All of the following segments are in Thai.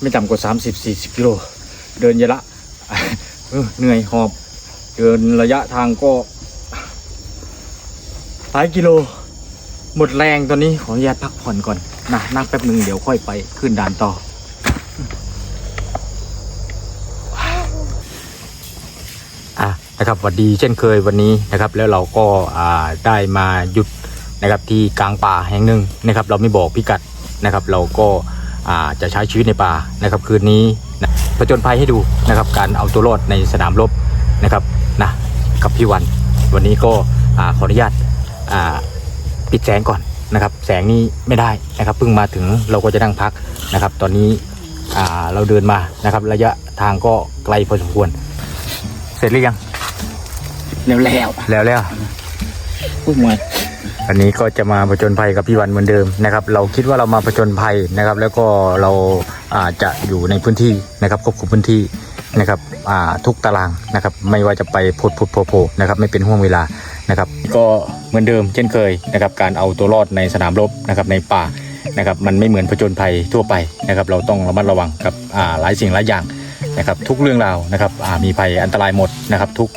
ไม่ต่ำกว่า 30 40 กิโล เดินเยอะละเหนื่อยหอบ เดินระยะทางก็หลายกิโล หมดแรงตอนนี้ขออนุญาตพักผ่อนก่อนนะนั่งแป๊บหนึ่งเดี๋ยวค่อยไปขึ้นด่านต่ออะนะครับสวัสดีเช่นเคยวันนี้นะครับ แล้วเราก็าได้มาหยุดนะครับที่กลางป่าแห่งหนึ่งนะครับ เราไม่บอกพิกัดนะครับ เราก็ จะใช้ชีวิตในป่านะครับ คืนนี้นะผจญภัยให้ดูนะครับ การเอาตัวรอดในสนามรบนะครับนะกับพี่วัน วันนี้ก็อ่าขออนุญาตอ่าปิดแสงก่อนนะครับ แสงนี้ไม่ได้นะครับเพิ่งมาถึงเราก็จะนั่งพักนะครับ ตอนนี้อ่าเราเดินมานะครับ ระยะทางก็ไกลพอสมควร เสร็จหรือยังแล้วแล้วแล้วแล้วพูดมวย อันนี้ก็จะมาผจญภัยกับพี่วันเหมือนเดิมนะครับ เราคิดว่าเรามาผจญภัยนะครับ แล้วก็เราอาจะอยู่ในพื้นที่นะครับควบคุมพื้นที่นะครับทุกตารางนะครับ ไม่ว่าจะไปพุดพุดโผล่โผล่นะครับไม่เป็นห่วงเวลานะครับ ก็เหมือนเดิมเช่นเคยนะครับ การเอาตัวรอดในสนามรบนะครับในป่านะครับ มันไม่เหมือนผจญภัยทั่วไปนะครับ เราต้องระมัดระวังกับหลายสิ่งหลายอย่างนะครับ ทุกเรื่องราวนะครับมีภัยอันตรายหมดนะครับ ทุก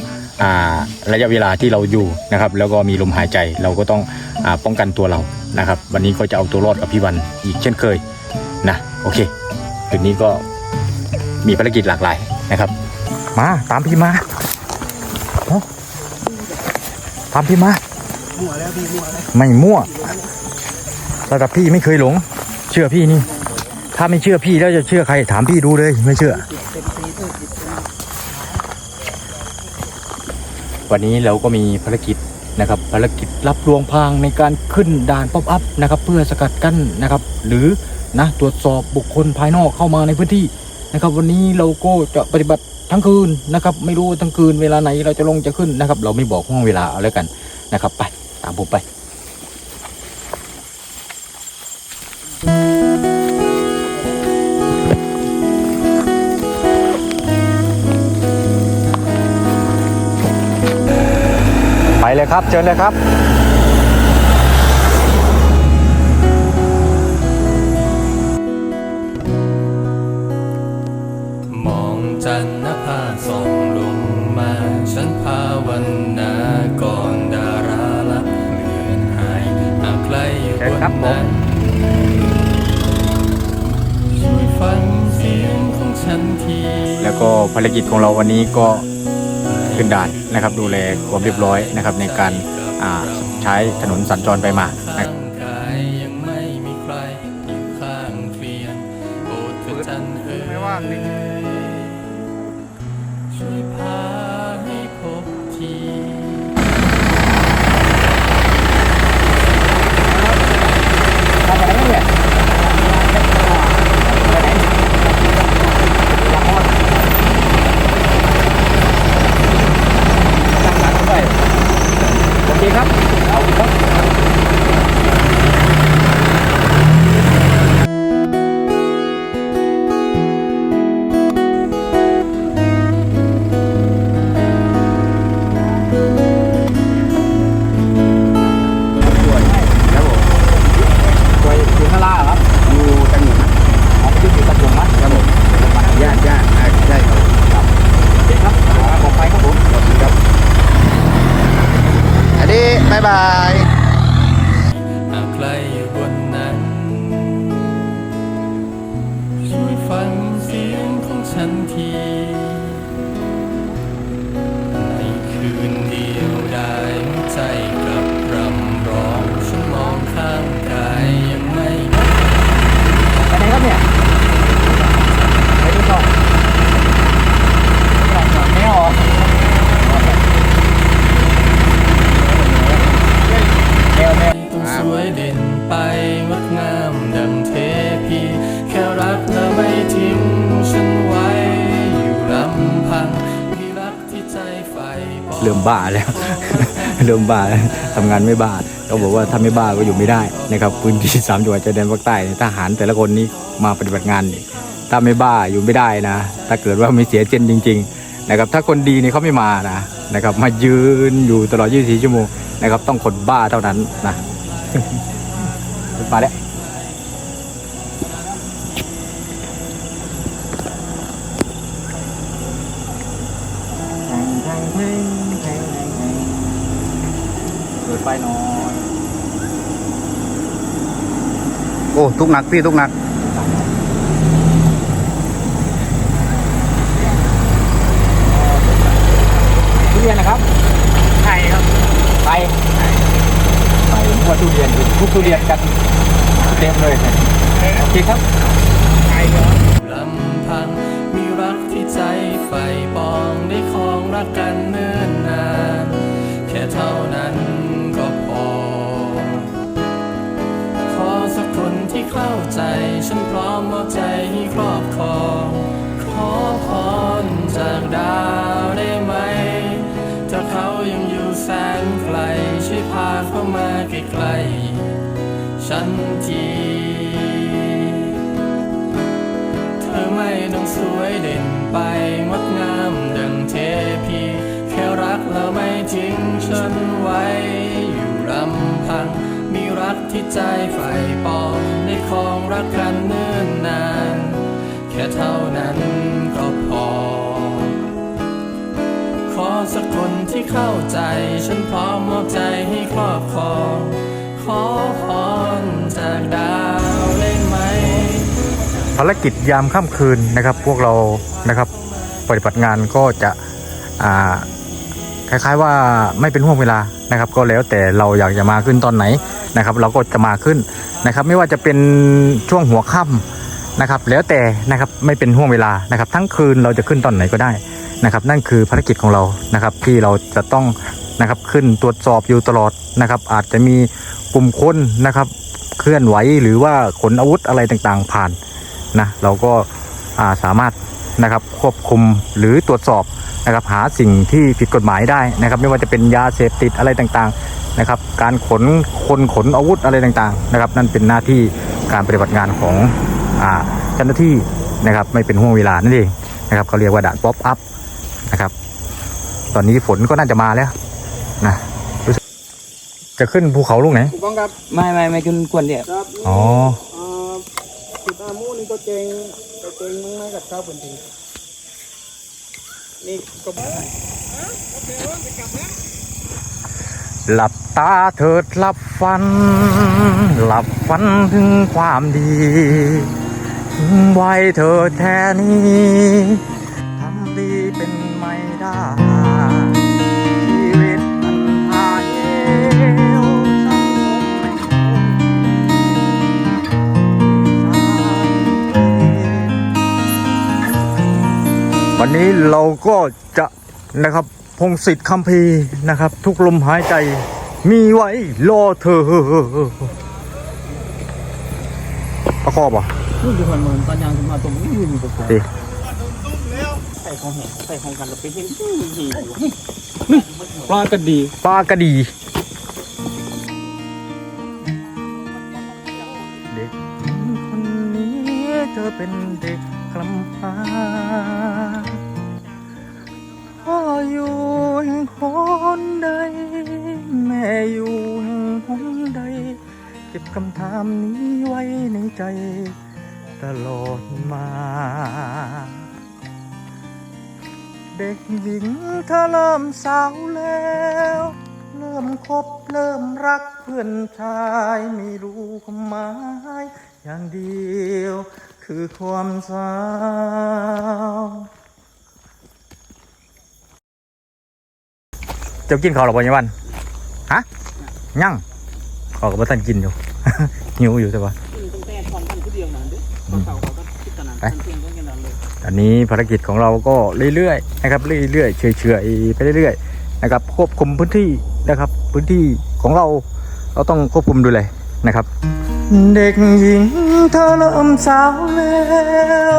ระยะเวลาที่เราอยู่นะครับแล้วก็มีลมหายใจเราก็ต้องอป้องกันตัวเรานะครับ วันนี้ก็จะเอาตัวรอดกับพี่วันอีกเช่นเคยนะโอเคคืนนี้ก็มีภารกิจหลากหลายนะครับ มาตามพี่มาเอ้าตามพี่มามั่วแล้วพี่มั่วแล้วไม่มั่วระดับพี่ไม่เคยหลง เชื่อพี่นี่ ถ้าไม่เชื่อพี่แล้วจะเชื่อใครถามพี่ดูเลย ไม่เชื่อ วันนี้เราก็มีภารกิจนะครับภารกิจรับลวงพางในการขึ้นด่านป๊อปอัพนะครับเพื่อสกัดกั้นนะครับหรือนะตรวจสอบบุคคลภายนอกเข้ามาในพื้นที่นะครับวันนี้เราก็จะปฏิบัติทั้งคืนนะครับไม่รู้ทั้งคืนเวลาไหนเราจะลงจะขึ้นนะครับเราไม่บอกห้องเวลาเอาแล้วกันนะครับไปตามผมไป ครับ เชิญเลยครับ มองจันทร์ภาส่องลงมา ฉันภาวนาก่อนดาราลับเลือนหายหากใครอยู่เชิบญนครับผมนั้นช่วยฟังเสียงของฉันที แล้วก็ภารกิจของเราวันนี้ก็ขึ้นด่าน นะครับดูแลความเรียบร้อยนะครับในการใช้ถนนสัญจรไปมา งามดังเทพีแค่รักและไม่ทิ้งฉันไว้อยู่ลำพังมีรักที่ใจใฝ่ปองเริ่มบ้าแล้ว เริ่มบ้าแล้วทำงานไม่บ้าเขาบอกว่าถ้าไม่บ้าก็อยู่ไม่ได้นะครับพื้นที่สามจังหวัดชายแดนภาคใต้เนี่ยทหารแต่ละคนนี้มาปฏิบัติงานนี่ถ้าไม่บ้าอยู่ไม่ได้นะ ถ้าเกิดว่าไม่เสียเจนจริง ๆ นะครับ ถ้าคนดีนี่เขาไม่มานะนะครับ มายืนอยู่ตลอด 24 ชั่วโมงนะครับ ต้องคนบ้าเท่านั้นนะ มาแล้วเปไฟนอนโอ้ทุกหนักพี่ทุกหนักทุเรียนนะครับไทยครับไป ปหัวทุเรียนทุกทุเรียนกันเต็มเลยเนี่ยโอเคครับลำพังมีรักที่ใจใฝ่ปองได้ครองรักกันเนิ่นนาน แค่เท่านั้นก็พอ ขอสักคนที่เข้าใจ ฉันพร้อมมอบใจให้ครอบครอง ขอพรจากดาวได้ แสนไกลช่วยพาเข้ามาใกล้ๆฉันทีเธอไม่ต้องสวยเด่นไปงดงามดังเทพีแค่รักแล้วไม่ทิ้งฉันไว้อยู่รำพังมีรักที่ใจใฝ่ปองได้คองรักกันเนิ่นนาน แค่เท่านั้น สักคนที่เข้าใจ ฉันพร้อมมอบใจให้ครอบครอง ขอพรจากดาวได้ไหม ภารกิจยามค่ำคืนนะครับ พวกเรานะครับปฏิบัติงานก็จะอ่าคล้ายๆว่าไม่เป็นห่วงเวลานะครับ ก็แล้วแต่เราอยากจะมาขึ้นตอนไหนนะครับ เราก็จะมาขึ้นนะครับ ไม่ว่าจะเป็นช่วงหัวค่ำนะครับ แล้วแต่นะครับไม่เป็นห่วงเวลานะครับ ทั้งคืนเราจะขึ้นตอนไหนก็ได้ นะครับนั่นคือภารกิจของเรานะครับที่เราจะต้องนะครับขึ้นตรวจสอบอยู่ตลอดนะครับ อาจจะมีกลุ่มคนนะครับ เคลื่อนไหวหรือว่าขนอาวุธอะไรต่างๆ ผ่านนะเราก็าสามารถนะครับควบคุมหรือตรวจสอบนะครับหาสิ่งที่ผิดกฎหมายได้นะครับ ไม่ว่าจะเป็นยาเสพติดอะไรต่างๆนะครับ การขนคนขนอาวุธอะไรต่างๆนะครับ นั่นเป็นหน้าที่การปฏิบัติงานของเจ้าหน้าที่นะครับ ไม่เป็นห่วงเวลานั่นเองนะครับเขาเรียกว่าด่านป๊อปอัพ นะครับ ตอนนี้ฝนก็น่าจะมาแล้วนะรู้สึกจะขึ้นภูเขาลูกไหนถูกต้องครับไม่ไม่ไม่ขึ้นกวนเนี่ยครับอ๋อเอ่อจุดอามูนี่ก็เจงก็เจงมึงมากับข้าวเป็นทีนี่ก็บ้าหลับตาเถิดหลับฝัน หลับฝันถึงความดีทิ้งไว้เธอแค่นี้ วันนี้เราก็จะนะครับพงศิษฐ์คัมภีร์นะครับ ทุกลมหายใจมีไว้รอเธอประคอบอะนี่ดูมันเหมือนตอนยังมาตรงนี้อยู่ตัวดิใส่ของเห็นใส่ของกันแล้วไปเห็นนี่ปลากระดีปลากระดีเด็กคนนี้เธอเป็นเด็กกำพร้าพ่ อยู่แห่งหนใด แม่อยู่แห่งหนใด เก็บคำถามนี้ไว้ในใจตลอดมา เด็กหญิงเธอเริ่มสาวแล้ว เริ่มคบเริ่มรักเพื่อนชายไม่รู้ความหมาย อย่างเดียวคือความสาว จ้ากินข้าวหรือเปล่าเนี่ยวันฮะยังขอกับท่านกินอยู่ หิวอยู่ใช่ปะตั้งแต่ทองกันคือเดียวนั่นเด้อเก่าเขาก็คิดกันนั่นเพียงก็แค่นั้นเลยอันนี้ภารกิจของเราก็เรื่อยๆนะครับเรื่อยๆเฉยๆไปเรื่อยๆนะครับควบคุมพื้นที่นะครับ พื้นที่ของเราเราต้องควบคุมดูเลยนะครับ เด็กหญิงเธอเริ่มสาวแล้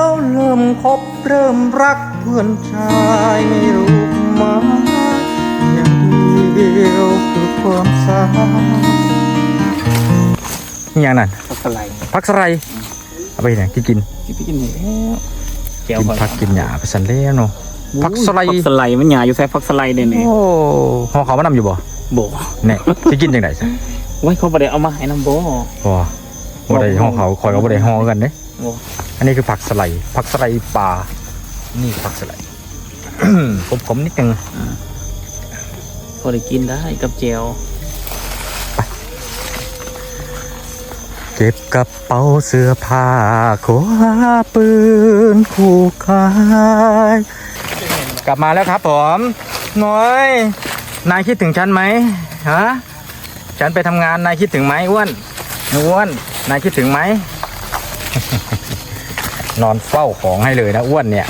วเริ่มคบเริ่มรักเพื่อนชายไม่รู้มาอย่าง เดียวคือความสาวนี่อย่างนั้นผักสไลด์พักสไลด์เอาไปไหนกินกินที่พี่กินเห็นแล้วแก้วกินผักกินหญ้าไปสันเล่เนาะผักสไลด์ผักสไลด์มันหยาอยู่แค่ผักสไลด์เนี่ยเนี่ยโอ้หอเขามานำอยู่บ่โบเนี่ยสิกินจังไดซะไว้เขาบ่ได้เอามาให้น้ำโบบ่บ่ได้ห้องเขาคอยก็บ่ได้ห้องกันเด้โบอันนี้คือผักสไลด์ผักสไลด์ป่านี่ผักสไลด์ผมผมนิดนึง พอได้กินได้กับเจลเก็บกระเป๋าเสื้อผ้าขวาปืนคู่กายกลับมาแล้วครับผมน้อย นายคิดถึงฉันไหมฮะฉันไปทำงานนายคิดถึงไหมอ้วนอ้วนนายคิดถึงไหม นอนเฝ้าของให้เลยนะอ้วนเนี่ย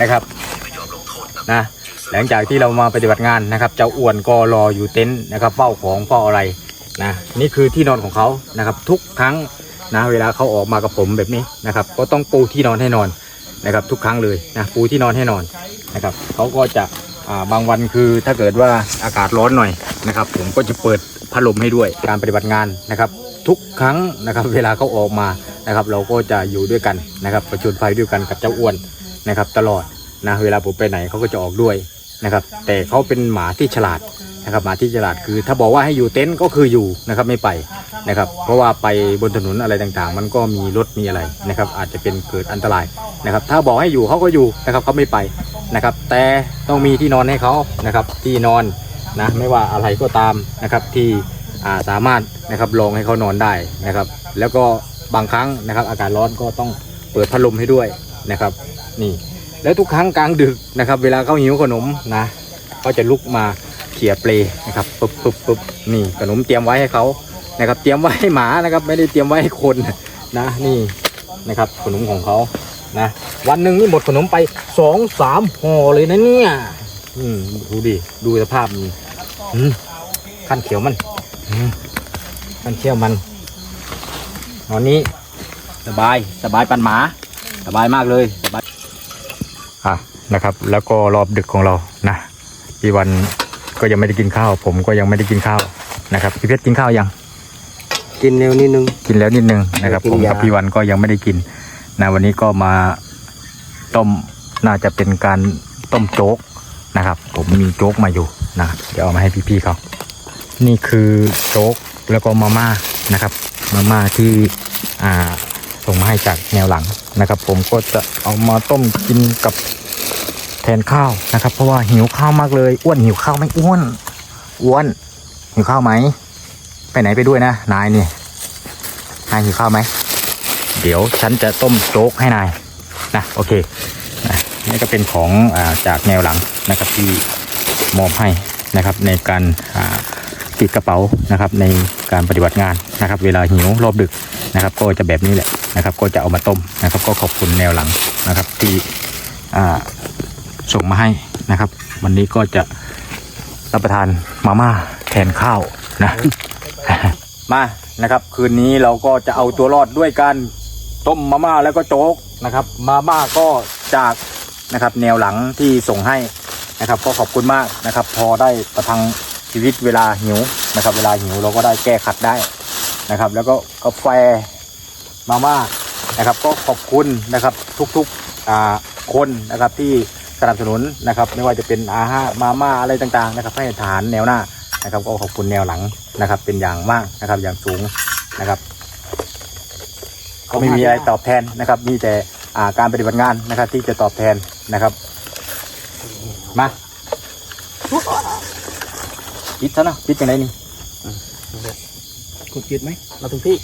นะครับนะ หลังจากที่เรามาปฏิบัติงานนะครับเจ้าอ้วนก็รออยู่เต็นท์นะครับเฝ้าของเฝ้าอะไรนะนี่คือที่นอนของเขานะครับ ทุกครั้งนะเวลาเขาออกมากับผมแบบนี้นะครับ ก็ต้องปูที่นอนให้นอนนะครับ ทุกครั้งเลยนะปูที่นอนให้นอนนะครับเขาก็จะอ่าบางวันคือถ้าเกิดว่าอากาศร้อนหน่อยนะครับ ผมก็จะเปิดพัดลมให้ด้วยการปฏิบัติงานนะครับ ทุกครั้งนะครับ เวลาเขาออกมานะครับ เราก็จะอยู่ด้วยกันนะครับประชนภัยด้วยกันกับเจ้าอ้วนนะครับ ตลอดนะเวลาผมไปไหนเขาก็จะออกด้วย นะครับ แต่เขาเป็นหมาที่ฉลาดนะครับหมาที่ฉลาดคือ ถ้าบอกว่าให้อยู่เต็นท์ก็คืออยู่นะครับไม่ไปนะครับ เพราะว่าไปบนถนนอะไรต่างๆ มันก็มีรถมีอะไรนะครับ อาจจะเป็นเกิดอันตรายนะครับ ถ้าบอกให้อยู่เขาก็อยู่นะครับเขาไม่ไปนะครับ แต่ต้องมีที่นอนให้เขานะครับ ที่นอนนะไม่ว่าอะไรก็ตามนะครับที่สามารถนะครับลองให้เขานอนได้นะครับ แล้วก็บางครั้งนะครับ อากาศร้อนก็ต้องเปิดพัดลมให้ด้วยนะครับ นี่ แล้วทุกครั้งกลางดึกนะครับ เวลาเขาหิวขนมนะเขาจะลุกมาเขี่ยเปลนะครับปุ๊บปุ๊บปุ๊บนี่ขนมเตรียมไว้ให้เขานะครับ เตรียมไว้ให้หมานะครับ ไม่ได้เตรียมไว้ให้คนนะนี่นะครับ ขนมของเขานะวันหนึ่งนี่หมดขนมไปสองสามห่อเลยนะเนี่ยอืมดูดิดูสภาพมันขั้นเขียวมันมันเที่ยวมันตอนนี้สบายสบายปันหมา สบายมากเลยสบาย อะนะครับ แล้วก็รอบดึกของเรานะพี่วันก็ยังไม่ได้กินข้าว ผมก็ยังไม่ได้กินข้าวนะครับพี่เพชรกินข้าวยัง กินเร็วนิดนึงกินแล้วนิดนึงนะครับกินผมกับยาพี่วันก็ยังไม่ได้กินนะวันนี้ก็มาต้มน่าจะเป็นการต้มโจ๊กนะครับ ผมมีโจ๊กมาอยู่นะเดี๋ยวเอามาให้พี่ๆเขานี่คือโจ๊กแล้วก็มาม่านะครับ มาม่าที่อ่า ส่งมาให้จากแนวหลังนะครับ ผมก็จะเอามาต้มกินกับแทนข้าวนะครับ เพราะว่าหิวข้าวมากเลยอ้วนหิวข้าวไหมอ้วนอ้วนหิวข้าวไหมไปไหนไปด้วยนะนายเนี่ยนายหิวข้าวไหมเดี๋ยวฉันจะต้มโจ๊กให้นายนะโอเคนะนี่ก็เป็นของอาจากแนวหลังนะครับที่มอบให้นะครับในการอ่า ติดกระเป๋านะครับในการปฏิบัติงานนะครับ เวลาหิวรอบดึกนะครับ ก็จะแบบนี้แหละนะครับ ก็จะเอามาต้มนะครับ ก็ขอบคุณแนวหลังนะครับ ที่ส่งมาให้นะครับ วันนี้ก็จะรับประทานมาม่าแทนข้าวนะมานะครับ คืนนี้เราก็จะเอาตัวรอดด้วยการต้มมาม่าแล้วก็โจ๊กนะครับ มาม่าก็จากนะครับ แนวหลังที่ส่งให้นะครับ ก็ขอบคุณมากนะครับ พอได้ประทัง ชีวิตเวลาหิวนะครับ เวลาหิวเราก็ได้แก้ขัดได้นะครับ แล้วก็กาแฟมาม่านะครับ ก็ขอบคุณนะครับทุกๆคนนะครับที่สนับสนุนนะครับ ไม่ว่าจะเป็นอาหารมาม่าอะไรต่างๆ นะครับ ให้ฐานแนวหน้านะครับ ก็ขอบคุณแนวหลังนะครับ เป็นอย่างมากนะครับอย่างสูงนะครับก็ไม่มีอะไรตอบแทนนะครับ มีแต่การปฏิบัติงานนะครับ ที่จะตอบแทนนะครับ มา ปิดซะนะปิดยังไงนี่กดปิดไหมเราถึงที่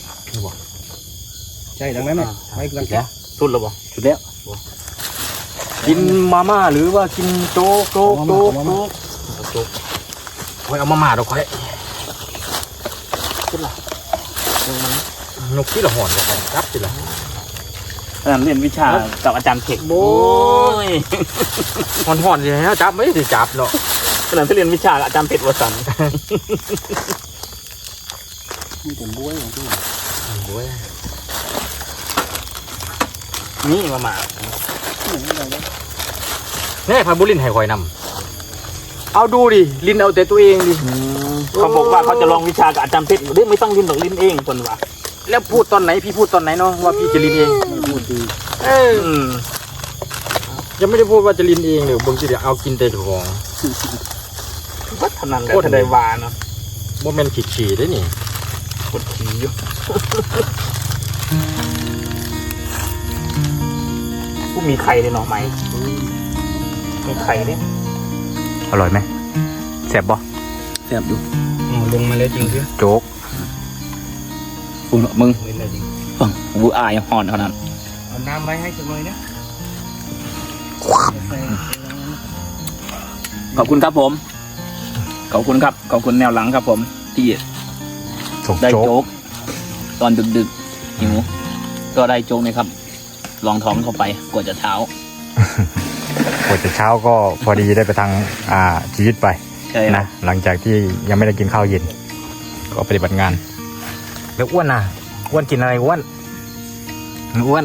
ใช่ดังนั้นไหมไว้กำลังปิดแล้วสุดแล้วบ่ปิดแล้วกินมาม่าหรือว่ากินโจ๊กโจ๊กโจ๊กโจ๊กโจ๊กค่อยเอามาม่าเราค่อยขึ้นละนกที่ละหอนก็จับสิละขนาดเรียนวิชากับอาจารย์เทคโอ้ยหอนหอนๆสิฮะจับไม่ได้จับเนาะ ขนาดที่เรียนวิชากับอาจารย์เพชรวสันต์มีแต่บ้วยของพี่นี่มามาแน่พาบุลินให้คอยนำเอาดูดิลินเอาแต่ตัวเองดิเขาบอกว่าเขาจะลองวิชากับอาจารย์เพชรเด้ไม่ต้องลินหรอกลินเองคนว่าแล้วพูดตอนไหนพี่พูดตอนไหนเนาะว่าพี่จะลินเองไม่พูดดีเอออืมยังไม่ได้พูดว่าจะลินเองเลยบางทีเดี๋ยวเอากินแต่ของ วัฒนันแหละโคตร ทนายวาเนาะโมเมนต์ขีดฉี่ได้นี่กดขี่อยู่ผู้มีไข่เลยเนาะไหมมีไข่เนี่ยอร่อยไหมแซ่บบ่แซ่บอยู่อ๋อลงมาแล้วจริงสิโจ๊กมึงมึงเล่นอะไรจริงฟังบูอายหอนเท่านั้นเอาน้ำไว้ให้สักหน่อยนะขอบคุณครับผม ขอบคุณครับ ขอบคุณแนวหลังครับ ผมที่ส่งได้โจ๊กโจ๊ก ตอนดึกๆหิวก็ได้โจ๊กนะครับ ลองท้องเข้าไปกว่าจะเช้ากว่าจะเช้าก็พอดีได้ไปทางอ่าชีวิตไปใช่นะนะหลังจากที่ยังไม่ได้กินข้าวเย็น ก็ปฏิบัติงาน แล้วอ้วนน่ะอ้วนกินอะไรอ้วนอ้วน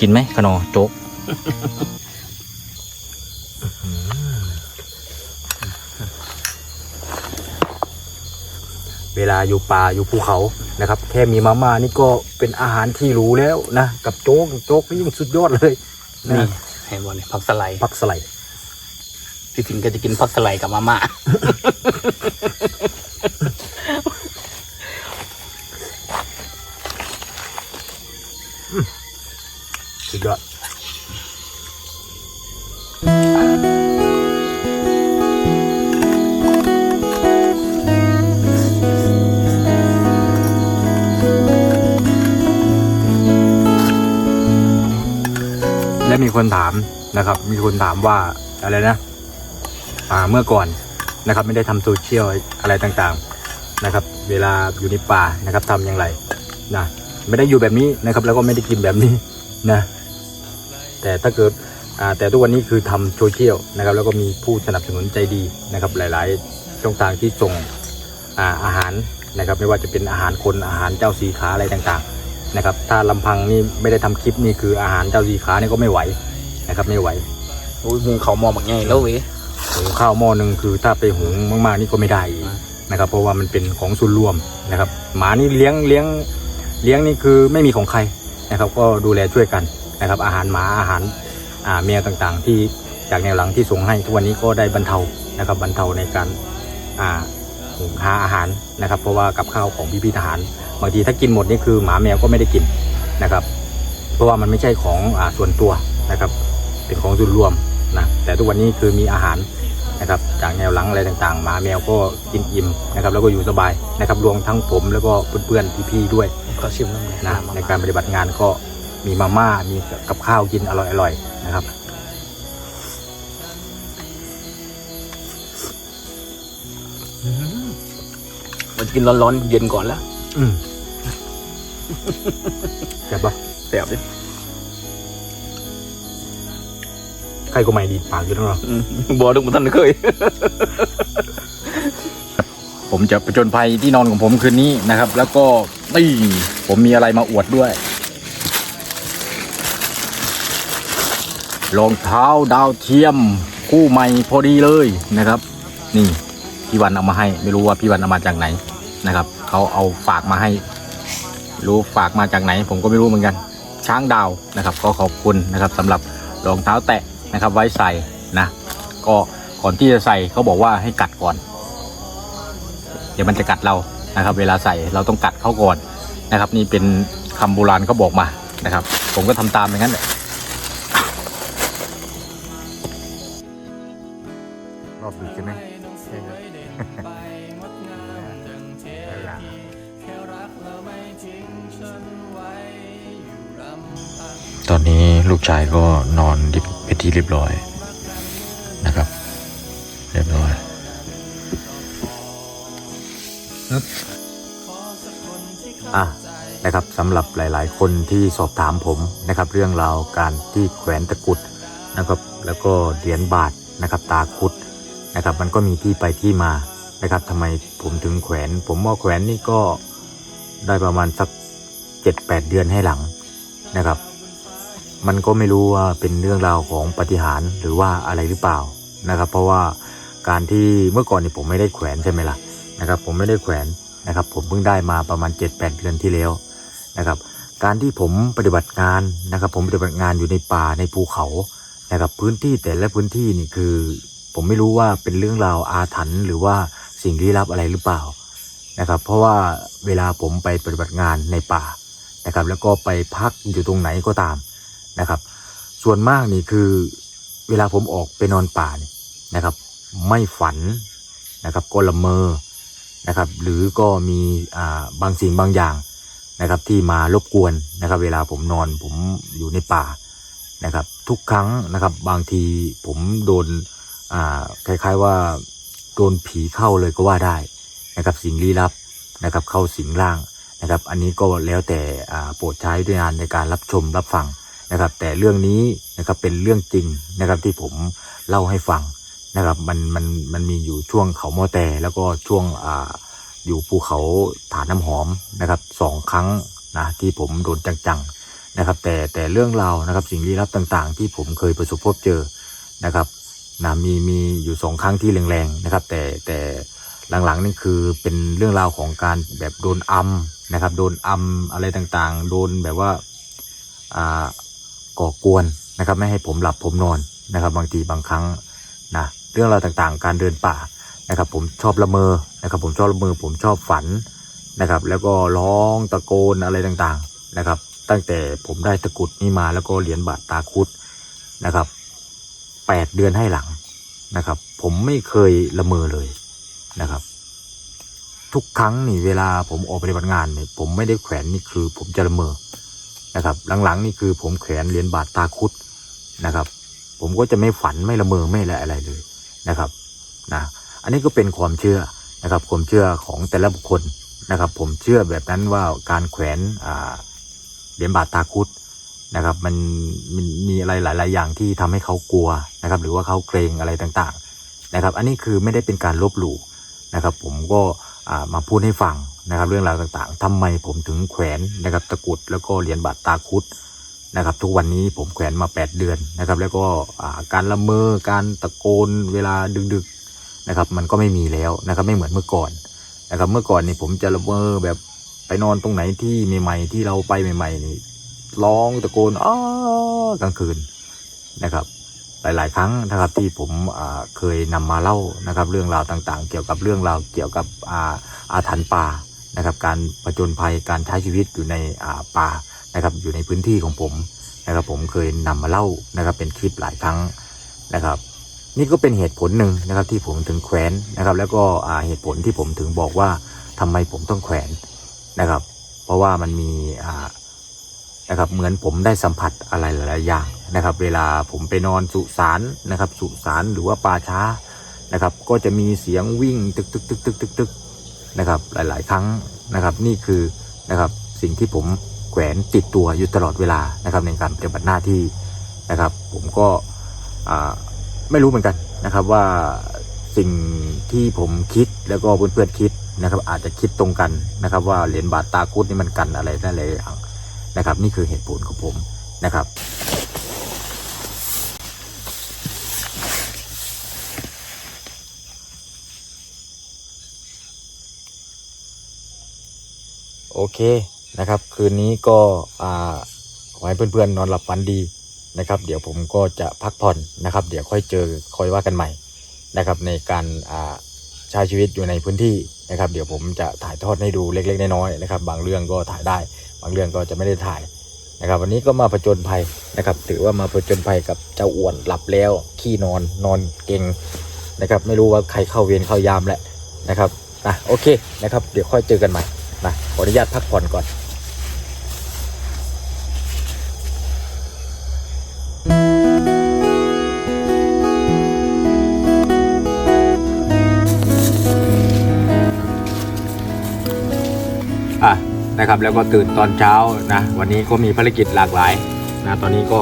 กินไหมขนอโจ๊ก เวลาอยู่ป่าอยู่ภูเขานะครับ แค่มีมาม่านี่ก็เป็นอาหารที่หรู้แล้วนะ กับโจ๊กโจ๊กนี่ยิ่งสุดยอดเลยนี่นะเห็นบอลผักสไลด์ผักสไลด์พี่ถินก็จะกินผักสไลด์กับมาม่าสุดยอด มีคนถามนะครับ มีคนถามว่าอะไรนะอ่าเมื่อก่อนนะครับ ไม่ได้ทำโซเชียลอะไรต่างๆนะครับ เวลาอยู่ในป่านะครับทำอย่างไรนะไม่ได้อยู่แบบนี้นะครับ แล้วก็ไม่ได้กินแบบนี้นะแต่ถ้าเกิดอ่าแต่ทุกวันนี้คือทำโซเชียลนะครับ แล้วก็มีผู้สนับสนุนใจดีนะครับ หลาย ๆ ช่องทางที่ส่งอ่าอาหารนะครับ ไม่ว่าจะเป็นอาหารคนอาหารเจ้าสีขาอะไรต่างๆ นะครับ ถ้าลำพังนี่ไม่ได้ทำคลิปนี่คืออาหารเจ้าสีขานี่ก็ไม่ไหวนะครับ ไม่ไหวโอ้ยหุงเขาวหมอบักไงแล้วเว้ยหุงข้าวหม้อหนึ่งคือถ้าไปหุงมากๆนี่ก็ไม่ได้อีกนะครับ เพราะว่ามันเป็นของส่วนรวมนะครับ หมานี่เลี้ยงเลี้ยงเลี้ยงนี่คือไม่มีของใครนะครับ ก็ดูแลช่วยกันนะครับ อาหารหมาอาหารอ่าเมียต่างๆ ที่จากแนวหลังที่ส่งให้ทุกวันนี้ก็ได้บรรเทานะครับบรรเทาในการอ่าหุงหาอาหารนะครับ เพราะว่ากับข้าวของพี่ๆทหาร บางทีถ้ากินหมดนี่คือหมาแมวก็ไม่ได้กินนะครับ เพราะว่ามันไม่ใช่ของอ่าส่วนตัวนะครับ เป็นของส่วนรวมนะแต่ทุกวันนี้คือมีอาหารนะครับจากแนวหลังอะไรต่างๆ หมาแมวก็กินอิ่มนะครับแล้วก็อยู่สบายนะครับรวมทั้งผมแล้วก็เพื่อนๆพี่ๆด้วยขอชิมน้ำเลยนะในการปฏิบัติงานก็มีมาม่ามีกับข้าวกินอร่อยๆนะครับมันจะกินร้อนๆเย็นก่อนแล้วอืม แซ่บปะแซ่บดิใครก็ไม่ดีดปากอยู่ทั้งนั้นอืมบอทุกท่านเคย ผมจะประจนภัยที่นอนของผมคืนนี้นะครับ แล้วก็นี่ผมมีอะไรมาอวดด้วยรองเท้าดาวเทียม คู่ใหม่พอดีเลยนะครับ นี่พี่วันเอามาให้ ไม่รู้ว่าพี่วันเอามาจากไหนนะครับ เขาเอาฝากมาให้ รู้ฝากมาจากไหน ผมก็ไม่รู้เหมือนกัน ช้างดาวนะครับ ก็ขอบคุณนะครับสำหรับรองเท้าแตะนะครับ ไว้ใส่นะ ก็ก่อนที่จะใส่เขาบอกว่าให้กัดก่อน เดี๋ยวมันจะกัดเรานะครับ เวลาใส่เราต้องกัดเขาก่อนนะครับ นี่เป็นคำโบราณเขาบอกมานะครับ ผมก็ทำตามอย่างนั้นแหละรอบดึกใช่ไหม กชายก็นอนดิบไปนที่เรียบร้อยนะครับ เรียบร้อยอะนะครับสำหรับหลาย ๆ คนที่สอบถามผมนะครับ เรื่องราวการที่แขวนตะกรุดนะครับ แล้วก็เหรียญบาทนะครับตาคุดนะครับ มันก็มีที่ไปที่มานะครับทำไมผมถึงแขวน ผมว่าแขวนนี่ก็ได้ประมาณสักเจ็ดแปดเดือนให้หลังนะครับ มันก็ไม่รู้ว่าเป็นเรื่องราวของปฏิหารหรือว่าอะไรหรือเปล่านะครับ เพราะว่าการที่เมื่อก่อนนี่ผมไม่ได้แขวนใช่ไหมล่ะนะครับ ผมไม่ได้แขวนนะครับ ผมเพิ่งได้มาประมาณ 7-8 เดือนที่แล้วนะครับ การที่ผมปฏิบัติงานนะครับ ผมปฏิบัติงานอยู่ในป่าในภูเขานะครับพื้นที่แต่ละพื้นที่นี่คือ ผมไม่รู้ว่าเป็นเรื่องราวอาถรรพ์หรือว่าสิ่งลี้ลับอะไรหรือเปล่านะครับ เพราะว่าเวลาผมไปปฏิบัติงานในป่านะครับ แล้วก็ไปพักอยู่ตรงไหนก็ตาม นะครับ ส่วนมากนี่คือเวลาผมออกไปนอนป่านี่นะครับ ไม่ฝันนะครับก็ละเมอนะครับ หรือก็มีอ่าบางสิ่งบางอย่างนะครับที่มารบกวนนะครับ เวลาผมนอนผมอยู่ในป่านะครับ ทุกครั้งนะครับบางทีผมโดนอ่าคล้ายๆว่าโดนผีเข้าเลยก็ว่าได้นะครับ สิ่งลี้ลับนะครับ เข้าสิงร่างนะครับ อันนี้ก็แล้วแต่โปรดใช้ด้วยงานในการรับชมรับฟัง นะครับ แต่เรื่องนี้นะครับเป็นเรื่องจริงนะครับที่ผมเล่าให้ฟังนะครับมันมันมันมีอยู่ช่วงเขามอแต่แล้วก็ช่วงอ่าอยู่ภูเขาฐานน้ำหอมนะครับสองครั้งนะที่ผมโดนจังๆนะครับ แต่แต่เรื่องราวนะครับสิ่งลี้ลับต่างๆ ที่ผมเคยประสบพบเจอนะครับนะมีมีอยู่สองครั้งที่แรงๆนะครับ แต่แต่หลังๆนี่คือเป็นเรื่องราวของการแบบโดนอัมนะครับ โดนอัมอะไรต่างๆ โดนแบบว่าอ่า ก่อกวนนะครับ ไม่ให้ผมหลับผมนอนนะครับ บางทีบางครั้งนะเรื่องราวต่างๆ การเดินป่านะครับ ผมชอบละเมอนะครับ ผมชอบละเมอผมชอบฝันนะครับ แล้วก็ร้องตะโกนอะไรต่างๆนะครับ ตั้งแต่ผมได้ตะกุดนี้มาแล้วก็เหรียญบาทตาคุดนะครับแปดเดือนให้หลังนะครับ ผมไม่เคยละเมอเลยนะครับ ทุกครั้งนี่เวลาผมออกปฏิบัติงานเนี่ยผมไม่ได้แขวนนี่คือผมจะละเมอ นะครับ หลังๆนี่คือผมแขวนเหรียญบาทตาคุดนะครับ ผมก็จะไม่ฝันไม่ละเมอไม่อะไรอะไรเลยนะครับนะอันนี้ก็เป็นความเชื่อนะครับความเชื่อของแต่ละบุคคลนะครับ ผมเชื่อแบบนั้นว่าการแขวนอ่าเหรียญบาทตาคุดนะครับมันมันมีอะไรหลาย ๆ อย่างที่ทำให้เขากลัวนะครับ หรือว่าเขาเกรงอะไรต่าง ๆ นะครับ อันนี้คือไม่ได้เป็นการลบหลู่นะครับ ผมก็ มาพูดให้ฟังนะครับเรื่องราวต่างๆทำไมผมถึงแขวนนะครับตะกุดแล้วก็เหรียญบาทตาคุดนะครับ ทุกวันนี้ผมแขวนมา 8 เดือนนะครับ แล้วก็การละเมอการตะโกนเวลาดึกๆนะครับ มันก็ไม่มีแล้วนะครับ ไม่เหมือนเมื่อก่อนนะครับ เมื่อก่อนนี่ผมจะละเมอแบบไปนอนตรงไหนที่ใหม่ๆที่เราไปใหม่ ๆ นี่ร้องตะโกนอ้ากลางคืนนะครับ หลาย ๆ ครั้งนะครับที่ผมเคยนำมาเล่านะครับ เรื่องราวต่างๆ เกี่ยวกับเรื่องราวเกี่ยวกับอาอาถรรพ์ป่านะครับ การผจญภัยการใช้ชีวิตอยู่ในป่านะครับ อยู่ในพื้นที่ของผมนะครับ ผมเคยนำมาเล่านะครับ เป็นคลิปหลายครั้งนะครับ นี่ก็เป็นเหตุผลหนึ่งนะครับ ที่ผมถึงแขวนนะครับ แล้วก็เหตุผลที่ผมถึงบอกว่าทำไมผมต้องแขวนนะครับ เพราะว่ามันมีนะครับเหมือนผมได้สัมผัสอะไรหลายๆอย่าง นะครับ เวลาผมไปนอนสุสานนะครับสุสานหรือว่าป่าช้านะครับ ก็จะมีเสียงวิ่งตึกตึกตึกตึกตึกตึกนะครับหลาย ๆ ครั้งนะครับ นี่คือนะครับสิ่งที่ผมแขวนติดตัวอยู่ตลอดเวลานะครับ ในการปฏิบัติหน้าที่นะครับ ผมก็ไม่รู้เหมือนกันนะครับว่าสิ่งที่ผมคิดแล้วก็เพื่อนๆคิดนะครับ อาจจะคิดตรงกันนะครับ ว่าเหรียญบาทตาคุดนี่มันกันอะไรได้หลยนะครับ นี่คือเหตุผลของผมนะครับ โอเคนะครับ คืนนี้ก็ขอให้เพื่อนๆ นอนหลับฝันดีนะครับ เดี๋ยวผมก็จะพักผ่อนนะครับ เดี๋ยวค่อยเจอค่อยว่ากันใหม่นะครับ ในการใช้ชีวิตอยู่ในพื้นที่นะครับ เดี๋ยวผมจะถ่ายทอดให้ดูเล็กๆน้อยๆนะครับ บางเรื่องก็ถ่ายได้ บางเรื่องก็จะไม่ได้ถ่ายนะครับ วันนี้ก็มาผจญภัยนะครับ ถือว่ามาผจญภัยกับเจ้าอ้วนหลับแล้ว ขี้นอนนอนเก่งนะครับ ไม่รู้ว่าใครเข้าเวรเข้ายามแหละนะครับอะโอเคนะครับ เดี๋ยวค่อยเจอกันใหม่ นะขออนุญาตพักผ่อนก่อนอะนะครับแล้วก็ตื่นตอนเช้านะวันนี้ก็มีภารกิจหลากหลายนะตอนนี้ก็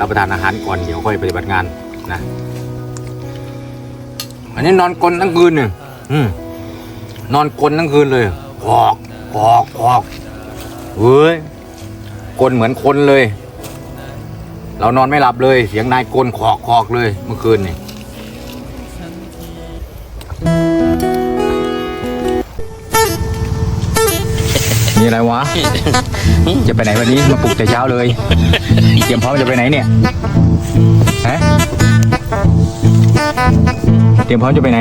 รับประทานอาหารก่อนเดี๋ยวค่อยปฏิบัติงานนะอันนี้นอนกลนทั้งคืนเนี่ยอืมนอนกลนทั้งคืนเลยกอก กอกกอกเฮ้ยกลนเหมือนคนเลย เรานอนไม่หลับเลย เสียงนายกลนขอกขอกเลยเมื่อคืนนี่มีอะไรวะ จะไปไหนวันนี้มาปลุกแต่เช้าเลยเตรียมพร้อมจะไปไหนเนี่ยฮะเตรียมพร้อมจะไปไหน